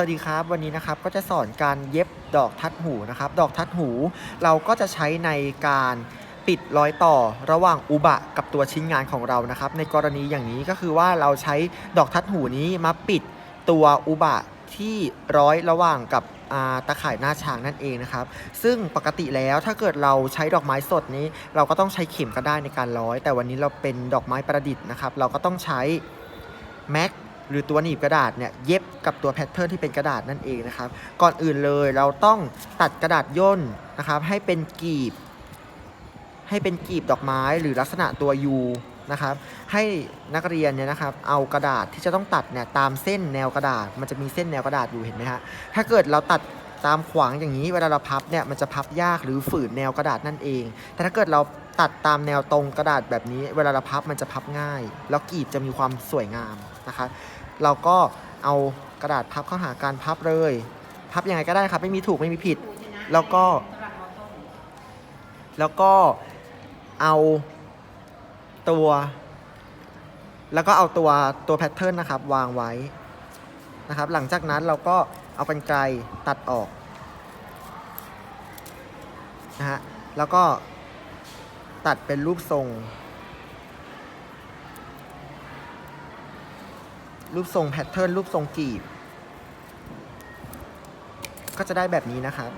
สวัสดีครับ วันนี้นะครับก็จะสอนการเย็บดอกทัดหูนะครับ ดอกทัดหู เราก็จะใช้ในการปิดรอยต่อระหว่างอุบะกับตัวชิ้นงานของเรานะครับ ในกรณีอย่างนี้ก็คือว่าเราใช้ดอกทัดหูนี้มาปิดตัวอุบะที่ร้อยระหว่างกับอ่าตะข่ายหน้าช้างนั่นเองนะครับ ซึ่งปกติแล้วถ้าเกิดเราใช้ดอกไม้สดนี้ เราก็ต้องใช้เข็มก็ได้ในการร้อย แต่วันนี้เราเป็นดอกไม้ประดิษฐ์นะครับ เราก็ต้องใช้แม็ก หรือตัวหนีบกระดาษเนี่ยเย็บกับตัวแพทเทิร์นที่เป็นกระดาษนั่นเองนะครับ ก่อนอื่นเลยเราต้องตัดกระดาษย่นนะครับให้เป็นกีบ ให้เป็นกีบดอกไม้หรือลักษณะตัว U นะครับให้นักเรียนเนี่ยนะครับเอากระดาษที่จะต้องตัดเนี่ยตามเส้นแนวกระดาษ มันจะมีเส้นแนวกระดาษอยู่เห็นไหมฮะถ้าเกิดเราตัด ตามขวางอย่างนี้เวลาเราพับเนี่ยมันจะพับยากหรือฝืนแนวกระดาษนั่นเอง แต่ถ้าเกิดเราตัดตามแนวตรงกระดาษแบบนี้ เวลาเราพับมันจะพับง่าย แล้วกีบจะมีความสวยงามนะคะ เราก็เอากระดาษพับเข้าหาการพับเลย พับยังไงก็ได้ครับไม่มีถูกไม่มีผิด แล้วก็ แล้วก็เอาตัว แล้วก็เอาตัวตัวแพทเทิร์นนะครับวางไว้นะครับ หลังจากนั้นเราก็ เอากรรไกรตัดออกนะฮะแล้วก็ตัดเป็นรูปทรง รูปทรงแพทเทิร์นรูปทรงกีบ ก็จะได้แบบนี้นะครับ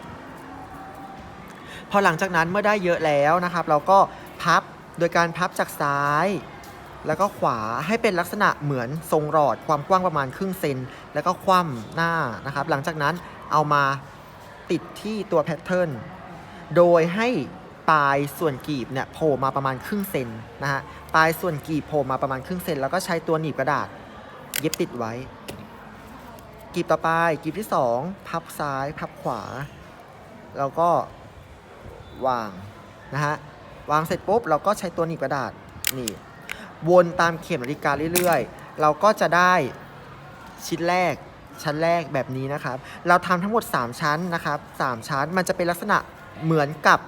พอหลังจากนั้นเมื่อได้เยอะแล้วนะครับ เราก็พับโดยการพับจากซ้าย แล้วก็ขวาให้เป็นลักษณะเหมือนทรงหลอดความกว้างประมาณครึ่งเซน แล้วก็คว่ำหน้านะครับ หลังจากนั้นเอามาติดที่ตัวแพทเทิร์น โดยให้ปลายส่วนกีบเนี่ยโผล่มาประมาณครึ่งเซนนะฮะ ปลายส่วนกีบโผล่มาประมาณครึ่งเซน แล้วก็ใช้ตัวหนีบกระดาษ เย็บติดไว้ กีบต่อไปกีบที่ 2 พับซ้าย พับขวา แล้วก็วางนะฮะ วางเสร็จปุ๊บเราก็ใช้ตัวหนีบกระดาษหนี่ วนตามเข็มนาฬิกาเรื่อยๆ เราก็จะได้ชิ้นแรกชั้นแรกแบบนี้นะครับ เราทำทั้งหมด 3 ชั้นนะครับ 3 ชั้นมันจะเป็นลักษณะเหมือนกับ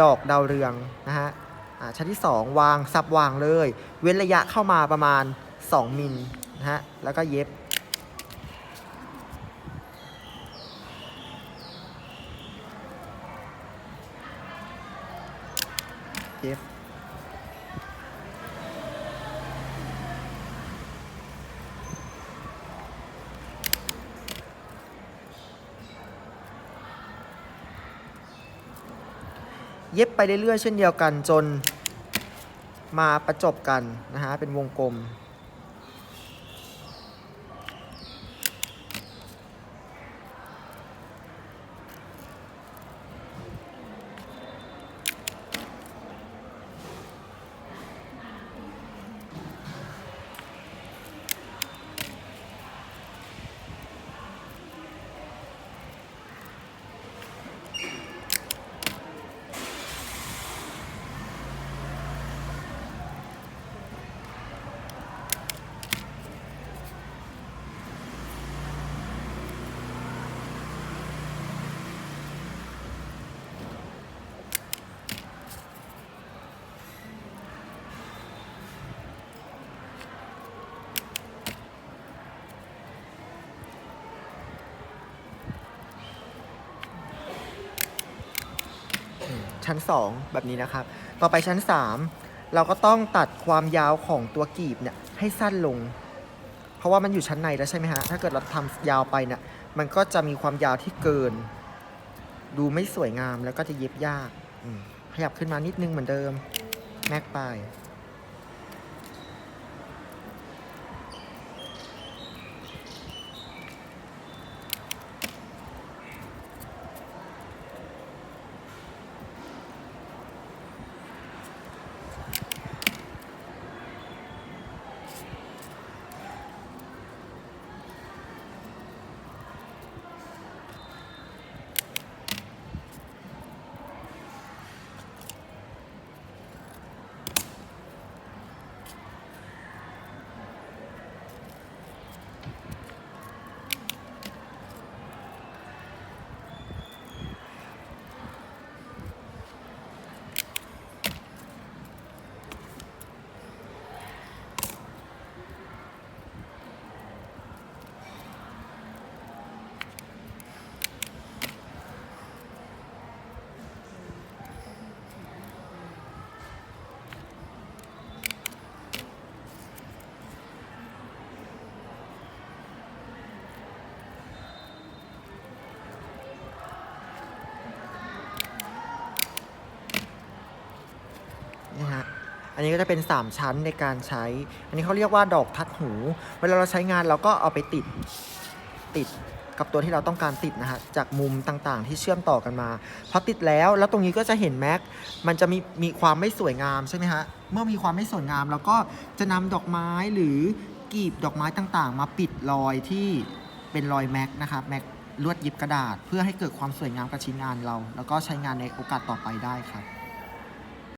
ดอกดาวเรืองนะฮะอ่าชั้นที่ 2 วางซับวางเลย เว้นระยะเข้ามาประมาณ 2มิลนะฮะแล้วก็เย็บ เย็บ เย็บไปเรื่อยๆ เช่นเดียวกันจนมาประจบกันนะฮะเป็นวงกลม ชั้น 2 แบบนี้นะครับ ต่อไปชั้น 3 เราก็ต้องตัดความยาวของตัวกีบเนี่ยให้สั้นลง เพราะว่ามันอยู่ชั้นในแล้วใช่ไหมฮะ ถ้าเกิดเราทำยาวไปเนี่ยมันก็จะมีความยาวที่เกิน ดูไม่สวยงามแล้วก็จะเย็บยากขยับขึ้นมานิดนึงเหมือนเดิม แม็กไป น อันนี้ก็จะเป็น 3 ชั้นในการใช้ อันนี้เขาเรียกว่าดอกทัดหู เวลาเราใช้งานเราก็เอาไปติดติดกับตัวที่เราต้องการติดนะฮะจากมุมต่างๆ ที่เชื่อมต่อกันมาพอติดแล้วแล้วตรงนี้ก็จะเห็นแม็กมันจะมีมีความไม่สวยงามใช่ไหมฮะเมื่อมีความไม่สวยงามเราก็จะนำดอกไม้หรือกีบดอกไม้ต่างๆ มาปิดรอยที่เป็นรอยแม็กนะครับแม็กลวดย็บกระดาษ เพื่อให้เกิดความสวยงามกับชิ้นงานเรา แล้วก็ใช้งานในโอกาสต่อไปได้ครับ